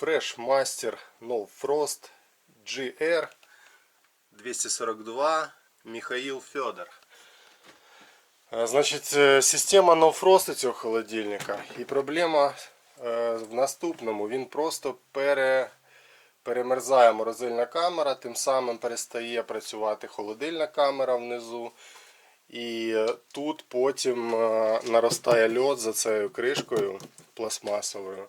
Fresh Master No Frost GR 242 Михаил Федор. Значить, е, система No Frost цього холодильника. І проблема е, в наступному. Він просто пере, перемерзає морозильна камера, тим самим перестає працювати холодильна камера внизу. І е, тут потім е, наростає льод за цією кришкою пластмасовою,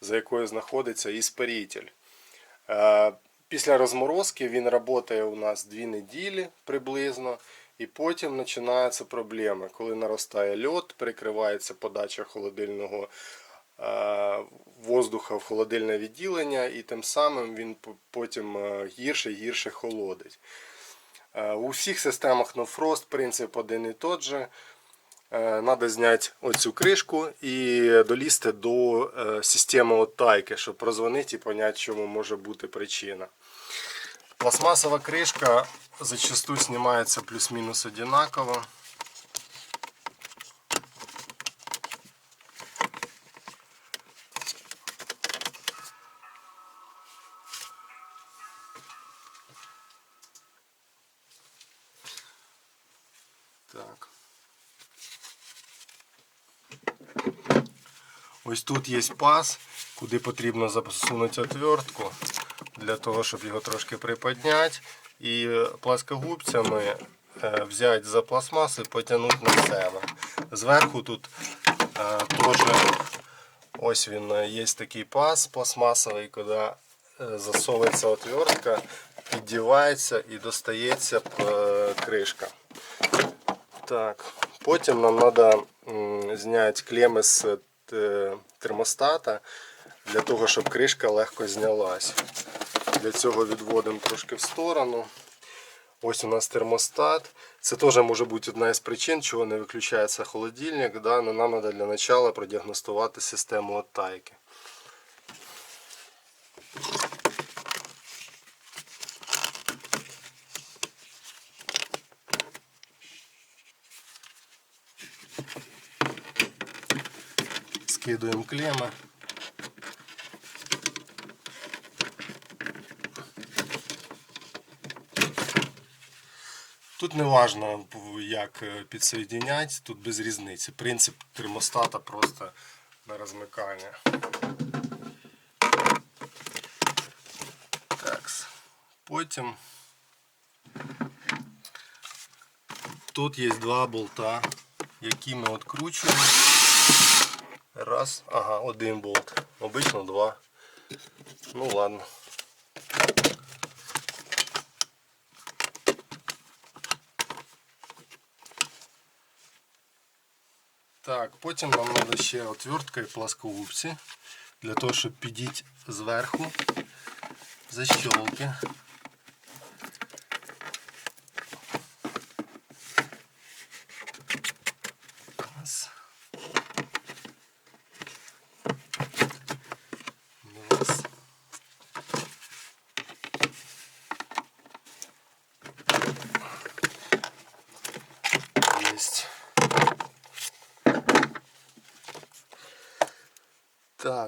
за якою знаходиться іспаритель. Е, Після розморозки він працює у нас 2 неділі приблизно. І потім починаються проблеми, коли наростає льод, перекривається подача холодильного е, воздуха в холодильне відділення, і тим самим він потім е, гірше і гірше холодить. У всіх системах No Frost принцип один і тот же. Треба зняти оцю кришку і долізти до е, системи оттайки, щоб прозвонити і зрозуміти, чому може бути причина. Пластмасова кришка зачасту знімається плюс-мінус одинаково. Ось тут є паз, куди потрібно засунути отвертку для того, щоб його трошки приподняти. І е, пласкогубцями е, взяти за пластмасу і потягнути на себе. Зверху тут е, теж ось він є такий паз пластмасовий, куди засовується отвертка, піддівається і достається кришка. Так, потім нам треба зняти клеми з термостата для того, щоб кришка легко знялась. Для цього відводимо трошки в сторону. Ось у нас термостат. Це теж може бути одна із причин, чого не виключається холодильник. Да? Но нам треба для початку продіагностувати систему оттайки. Скидуємо клеми. Тут не важно, як е, підсоєдняти, тут без різниці. Принцип термостата просто на розмикання. Так. Потім тут є два болта, які ми відкручуємо. Раз, ага, один болт. Обично два. Ну ладно. Так, потім нам треба ще отвертка і пласкогубці для того, щоб підійти зверху защолки.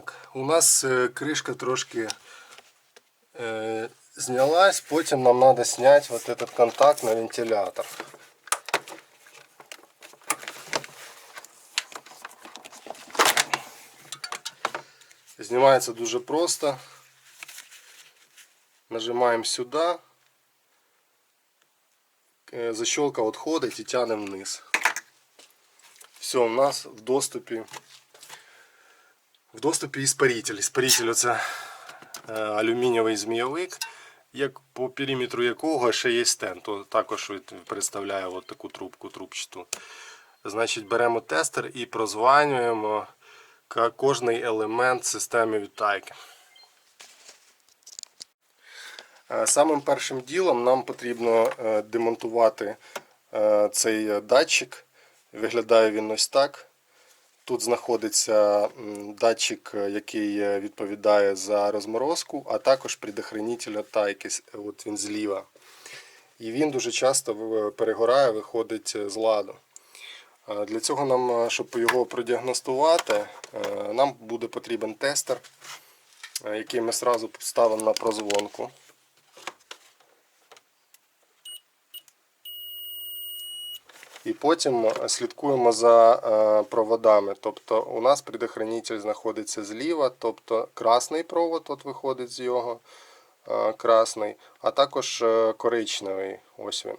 Так, у нас е, кришка трошки е, знялась, потім нам треба зняти вот этот контакт на вентилятор. Знімається дуже просто. Нажимаємо сюди. Е, Защелка відходить і тягнемо вниз. Все, у нас в доступі В доступі іспаритель. Іспаритель це е, алюмінієвий змійовик, як по периметру якого ще є стенд. То також представляє от таку трубку трубчату. Значить, беремо тестер і прозванюємо кожний елемент системи відтайки. Е, Самим першим ділом нам потрібно е, демонтувати цей датчик. Виглядає він ось так. Тут знаходиться датчик, е, який е, відповідає за розморозку, а також предохранитель тайки. От він зліва. І він дуже часто перегорає, виходить е, з ладу. Для цього нам, е, щоб його продіагностувати, е, нам буде потрібен тестер. е, який ми одразу ставимо на прозвонку. І потім е, слідкуємо за е, проводами. Тобто у нас предохранитель знаходиться зліва, тобто красний провод от виходить з його е, красний, а також коричневий. Ось він.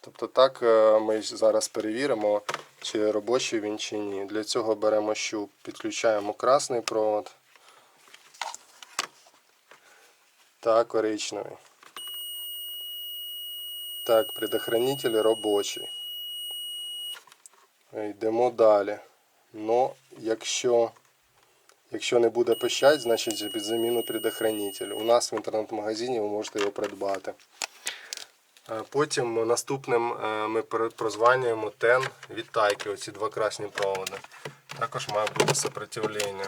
Тобто так ми зараз перевіримо, чи робочий він чи ні. Для цього беремо щуп, підключаємо красний провод та коричневий. Так, предохранитель робочий. Йдемо далі. Но якщо, якщо не буде пищать, значить під заміну предохранитель. У нас в інтернет-магазині ви можете його придбати. Е, Потім наступним е, ми прозванюємо тен від тайки, оці два красні проводи. Також має бути сопротивлення.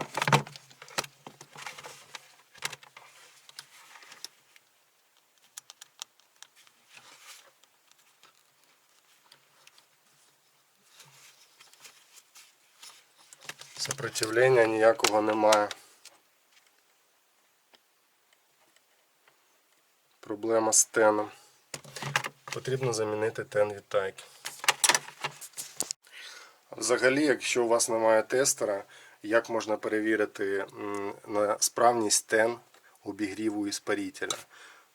Сопротивлення ніякого немає. Проблема з теном. Потрібно замінити тен від тайки. Взагалі, якщо у вас немає тестера, як можна перевірити на справність тен обігріву іспарителя?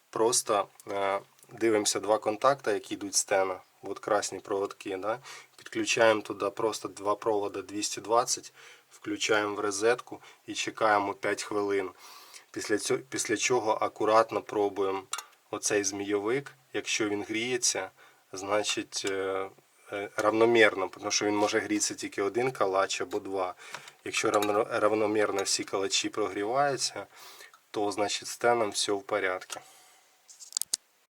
Просто е, дивимося два контакти, які йдуть з тена. От красні проводки. Да? Підключаємо туди просто два провода 220, включаємо в розетку і чекаємо 5 хвилин. Після, цього, після чого акуратно пробуємо оцей змійовик. Якщо він гріється, значить е, е, равномірно, тому що він може грітися тільки один калач або два. Якщо равномірно всі калачі прогріваються, то значить з теном все в порядку.